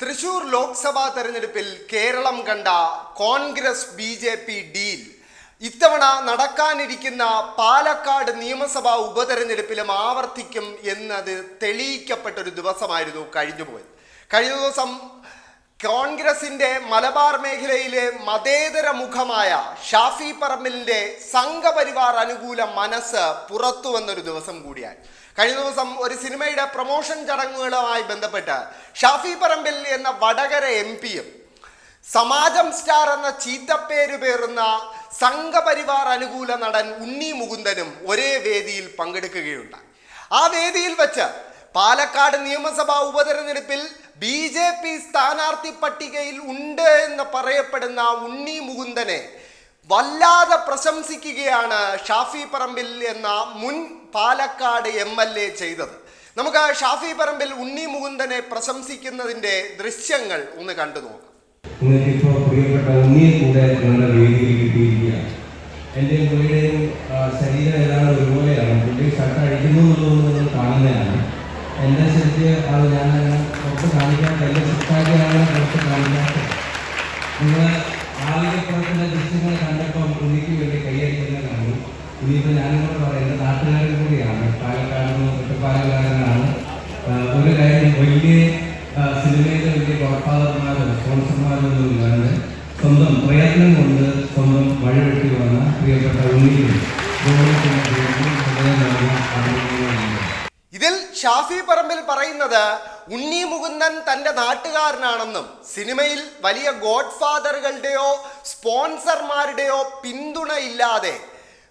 തൃശൂർ ലോക്സഭാ തെരഞ്ഞെടുപ്പിൽ കേരളം കണ്ട Congress B J P deal. ഇത്തവണ നടക്കാനിരിക്കുന്ന പാലക്കാട് നിയമസഭാ ഉപതെരഞ്ഞെടുപ്പിലും ആവർത്തിക്കും എന്നത് തെളിയിക്കപ്പെട്ടൊരു ദിവസമായിരുന്നു കഴിഞ്ഞുപോയത്. കഴിഞ്ഞ ദിവസം കോൺഗ്രസിന്റെ മലബാർ മേഖലയിലെ മതേതര മുഖമായ ഷാഫി പറമ്പിലിന്റെ സംഘപരിവാർ അനുകൂല മനസ്സ് പുറത്തു വന്നൊരു ദിവസം കൂടിയാണ് കഴിഞ്ഞ ദിവസം ഒരു സിനിമയുടെ പ്രൊമോഷൻ ചടങ്ങുകളുമായി ബന്ധപ്പെട്ട് ഷാഫി പറമ്പിൽ എന്ന വടകര എം പിയും സമാജം സ്റ്റാർ എന്ന ചീത്തപ്പേര് പേറുന്ന സംഘപരിവാർ അനുകൂല നടൻ ഉണ്ണി മുകുന്ദനും ഒരേ വേദിയിൽ പങ്കെടുക്കുകയുണ്ടായി. ആ വേദിയിൽ വച്ച് പാലക്കാട് നിയമസഭാ ഉപതെരഞ്ഞെടുപ്പിൽ ബി ജെ പി സ്ഥാനാർത്ഥി പട്ടികയിൽ ഉണ്ട് എന്ന് പറയപ്പെടുന്ന ഉണ്ണി മുകുന്ദനെ വല്ലാതെ പ്രശംസിക്കുകയാണ് ഷാഫി പറമ്പിൽ എന്ന മുൻ പാലക്കാട് എം എൽ എ ചെയ്തത്. നമുക്ക് ഷാഫി പറമ്പിൽ ഉണ്ണി മുകുന്ദനെ പ്രശംസിക്കുന്നതിന്റെ ദൃശ്യങ്ങൾ ഒന്ന് കണ്ടു നോക്കാം. നിങ്ങൾക്ക് പ്രിയപ്പെട്ട ശരീരം ഞാൻ പുറത്ത് കാണിക്കാൻ വലിയ സിസ്റ്റാക്കിയാണ് നമുക്ക് കാണിക്കാത്ത നിങ്ങൾ ആളുകളെ ദൃശ്യങ്ങൾ കണ്ടപ്പോൾ ഉണ്ണിക്ക് വേണ്ടി കൈയടിക്കുന്നത് കണ്ടു ഇനിയിപ്പോൾ ഞാനും കൂടെ പറയുന്നത് നാട്ടുകാരൻ കൂടിയാണ്. പാലക്കാട് ഒറ്റപ്പാലക്കാരനാണ് ഒരു കാര്യം വലിയ സിനിമയിലെ വലിയ ഗോഡ്ഫാദർമാരോ സ്പോൺസർമാരോ ഒന്നും ഇല്ലാണ്ട് സ്വന്തം പ്രയത്നം കൊണ്ട് സ്വന്തം വഴിവെട്ടി വന്ന പ്രിയപ്പെട്ട ഉണ്ണിയും അഭിനന്ദനങ്ങൾ ഇതിൽ ഷാഫി പറമ്പിൽ പറയുന്നത് ഉണ്ണി മുകുന്ദൻ തന്റെ നാട്ടുകാരനാണെന്നും സിനിമയിൽ വലിയ ഗോഡ് ഫാദറുകളുടെയോ സ്പോൺസർമാരുടെയോ പിന്തുണയില്ലാതെ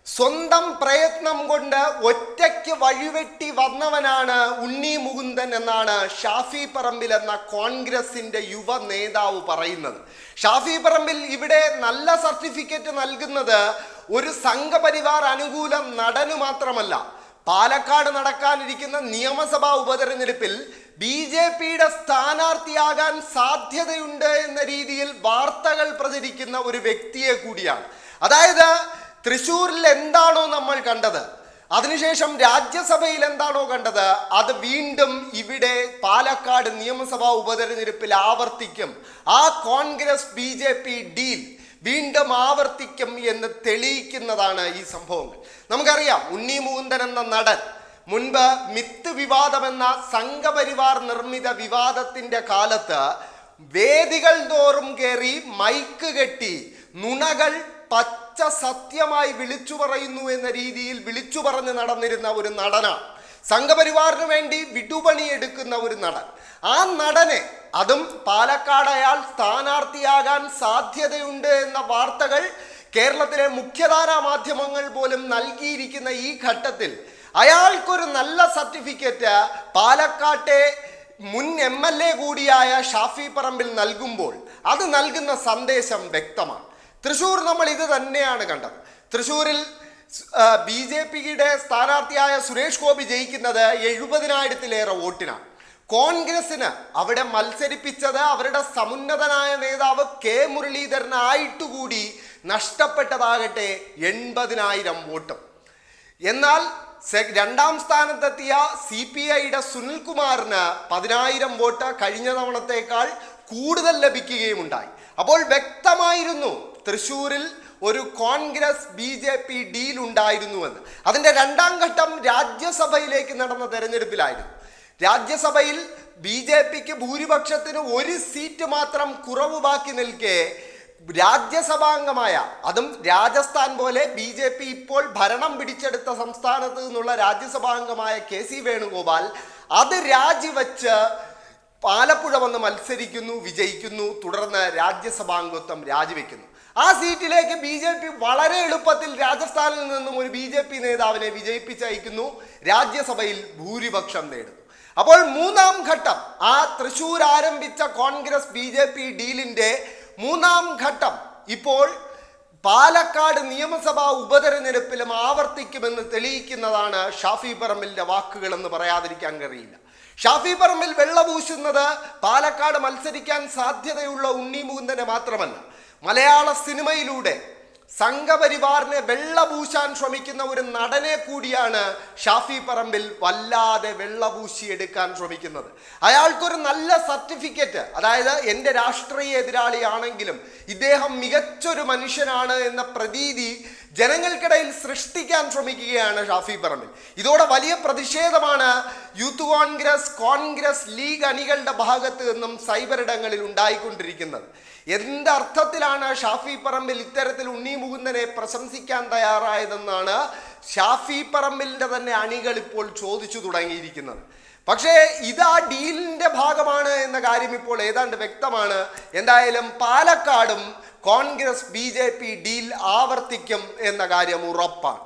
സ്വന്തം പ്രയത്നം കൊണ്ട് ഒറ്റയ്ക്ക് വഴിവെട്ടി വന്നവനാണ് ഉണ്ണി മുകുന്ദൻ എന്നാണ് ഷാഫി പറമ്പിൽ എന്ന കോൺഗ്രസിന്റെ യുവ നേതാവ് പറയുന്നത്. ഷാഫി പറമ്പിൽ ഇവിടെ നല്ല സർട്ടിഫിക്കറ്റ് നൽകുന്നത് ഒരു സംഘപരിവാർ അനുകൂലം നടനു മാത്രമല്ല പാലക്കാട് നടക്കാനിരിക്കുന്ന നിയമസഭാ ഉപതെരഞ്ഞെടുപ്പിൽ ബി ജെ പിയുടെ സ്ഥാനാർത്ഥിയാകാൻ സാധ്യതയുണ്ട് എന്ന രീതിയിൽ വാർത്തകൾ പ്രചരിക്കുന്ന ഒരു വ്യക്തിയെ കൂടിയാണ്. അതായത് തൃശ്ശൂരിൽ എന്താണോ നമ്മൾ കണ്ടത് അതിനുശേഷം രാജ്യസഭയിൽ എന്താണോ കണ്ടത് അത് വീണ്ടും ഇവിടെ പാലക്കാട് നിയമസഭാ ഉപതെരഞ്ഞെടുപ്പിൽ ആവർത്തിക്കും. ആ കോൺഗ്രസ് ബി ഡീൽ വീണ്ടും ആവർത്തിക്കും എന്ന് തെളിയിക്കുന്നതാണ് ഈ സംഭവങ്ങൾ. നമുക്കറിയാം ഉണ്ണി മൂന്തൻ എന്ന നടൻ മുൻപ് മിത്ത് വിവാദം എന്ന സംഘപരിവാർ നിർമ്മിത വിവാദത്തിന്റെ കാലത്ത് വേദികൾ തോറും കയറി മൈക്ക് കെട്ടി നുണകൾ പച്ച സത്യമായി വിളിച്ചു പറയുന്നു എന്ന രീതിയിൽ വിളിച്ചു പറഞ്ഞ് നടന്നിരുന്ന ഒരു നടനാണ്. സംഘപരിവാറിന് വേണ്ടി വിടുപണി എടുക്കുന്ന ഒരു നടൻ. ആ നടനെ അതും പാലക്കാട് അയാൾ സ്ഥാനാർത്ഥിയാകാൻ സാധ്യതയുണ്ട് എന്ന വാർത്തകൾ കേരളത്തിലെ മുഖ്യധാരാ മാധ്യമങ്ങൾ പോലും നൽകിയിരിക്കുന്ന ഈ ഘട്ടത്തിൽ അയാൾക്കൊരു നല്ല സർട്ടിഫിക്കറ്റ് പാലക്കാട്ടെ മുൻ എം എൽ എ കൂടിയായ ഷാഫി പറമ്പിൽ നൽകുമ്പോൾ അത് നൽകുന്ന സന്ദേശം വ്യക്തമാണ്. തൃശ്ശൂർ നമ്മൾ ഇത് തന്നെയാണ് കണ്ടത്. തൃശ്ശൂരിൽ ബി ജെ പിയുടെ സ്ഥാനാർത്ഥിയായ സുരേഷ് ഗോപി ജയിക്കുന്നത് എഴുപതിനായിരത്തിലേറെ വോട്ടിനാണ്. കോൺഗ്രസിന് അവിടെ മത്സരിപ്പിച്ചത് അവരുടെ സമുന്നതനായ നേതാവ് കെ മുരളീധരനായിട്ടുകൂടി നഷ്ടപ്പെട്ടതാകട്ടെ എൺപതിനായിരം വോട്ടും. എന്നാൽ രണ്ടാം സ്ഥാനത്തെത്തിയ സി പി ഐയുടെ സുനിൽകുമാറിന് പതിനായിരം വോട്ട് കഴിഞ്ഞ തവണത്തേക്കാൾ കൂടുതൽ ലഭിക്കുകയും ഉണ്ടായി അപ്പോൾ വ്യക്തമായിരുന്നു തൃശൂരിൽ ഒരു Congress B J P deal ഉണ്ടായിരുന്നുവെന്ന്. അതിന്റെ രണ്ടാം ഘട്ടം രാജ്യസഭയിലേക്ക് നടന്ന തെരഞ്ഞെടുപ്പിലായിരുന്നു. രാജ്യസഭയിൽ ബി ജെ പിക്ക് ഭൂരിപക്ഷത്തിന് ഒരു സീറ്റ് മാത്രം കുറവ് ബാക്കി നിൽക്കെ രാജ്യസഭാംഗമായ അതും രാജസ്ഥാൻ പോലെ ബി ജെ പി ഇപ്പോൾ ഭരണം പിടിച്ചെടുത്ത സംസ്ഥാനത്ത് നിന്നുള്ള രാജ്യസഭാംഗമായ കെ സി വേണുഗോപാൽ അത് രാജിവെച്ച് പാലപ്പുഴ വന്ന് മത്സരിക്കുന്നു വിജയിക്കുന്നു തുടർന്ന് രാജ്യസഭാംഗത്വം രാജിവെക്കുന്നു. ആ സീറ്റിലേക്ക് ബി ജെ പി വളരെ എളുപ്പത്തിൽ രാജസ്ഥാനിൽ നിന്നും ഒരു ബി ജെ പി നേതാവിനെ വിജയിപ്പിച്ചയക്കുന്നു. രാജ്യസഭയിൽ ഭൂരിപക്ഷം നേടുന്നു. അപ്പോൾ മൂന്നാം ഘട്ടം ആ തൃശൂർ ആരംഭിച്ച കോൺഗ്രസ് ബി ജെ പി ഡീലിന്റെ മൂന്നാം ഘട്ടം ഇപ്പോൾ പാലക്കാട് നിയമസഭാ ഉപതെരഞ്ഞെടുപ്പിലും ആവർത്തിക്കുമെന്ന് തെളിയിക്കുന്നതാണ് ഷാഫി പറമ്പിലിന്റെ വാക്കുകളെന്ന് പറയാതിരിക്കാൻ കഴിയില്ല. ഷാഫി പറമ്പിൽ വെള്ളപൂശുന്നത് പാലക്കാട് മത്സരിക്കാൻ സാധ്യതയുള്ള ഉണ്ണി മുകുന്ദനെ മാത്രമല്ല മലയാള സിനിമയിലൂടെ സംഘപരിവാറിനെ വെള്ളപൂശാൻ ശ്രമിക്കുന്ന ഒരു നടനെ കൂടിയാണ് ഷാഫി പറമ്പിൽ വല്ലാതെ വെള്ളപൂശി എടുക്കാൻ ശ്രമിക്കുന്നത്. അയാൾക്കൊരു നല്ല സർട്ടിഫിക്കറ്റ് അതായത് എന്റെ രാഷ്ട്രീയ എതിരാളിയാണെങ്കിലും ഇദ്ദേഹം മികച്ചൊരു മനുഷ്യനാണ് എന്ന പ്രതീതി ജനങ്ങൾക്കിടയിൽ സൃഷ്ടിക്കാൻ ശ്രമിക്കുകയാണ് ഷാഫി പറമ്പിൽ. ഇതോടെ വലിയ പ്രതിഷേധമാണ് യൂത്ത് കോൺഗ്രസ് കോൺഗ്രസ് ലീഗ് അണികളുടെ ഭാഗത്ത് നിന്നും സൈബർ ഇടങ്ങളിൽ ഉണ്ടായിക്കൊണ്ടിരിക്കുന്നത്. എന്തർത്ഥത്തിലാണ് ഷാഫി പറമ്പിൽ ഇത്തരത്തിൽ ഉണ്ണി മുകുന്ദനെ പ്രശംസിക്കാൻ തയ്യാറായതെന്നാണ് ഷാഫി പറമ്പിലിന്റെ തന്നെ അണികൾ ഇപ്പോൾ ചോദിച്ചു തുടങ്ങിയിരിക്കുന്നത്. പക്ഷേ ഇത് ആ ഡീലിന്റെ ഭാഗമാണ് എന്ന കാര്യം ഇപ്പോൾ ഏതാണ്ട് വ്യക്തമാണ്. എന്തായാലും പാലക്കാടും കോൺഗ്രസ് ബി ഡീൽ ആവർത്തിക്കും എന്ന കാര്യം ഉറപ്പാണ്.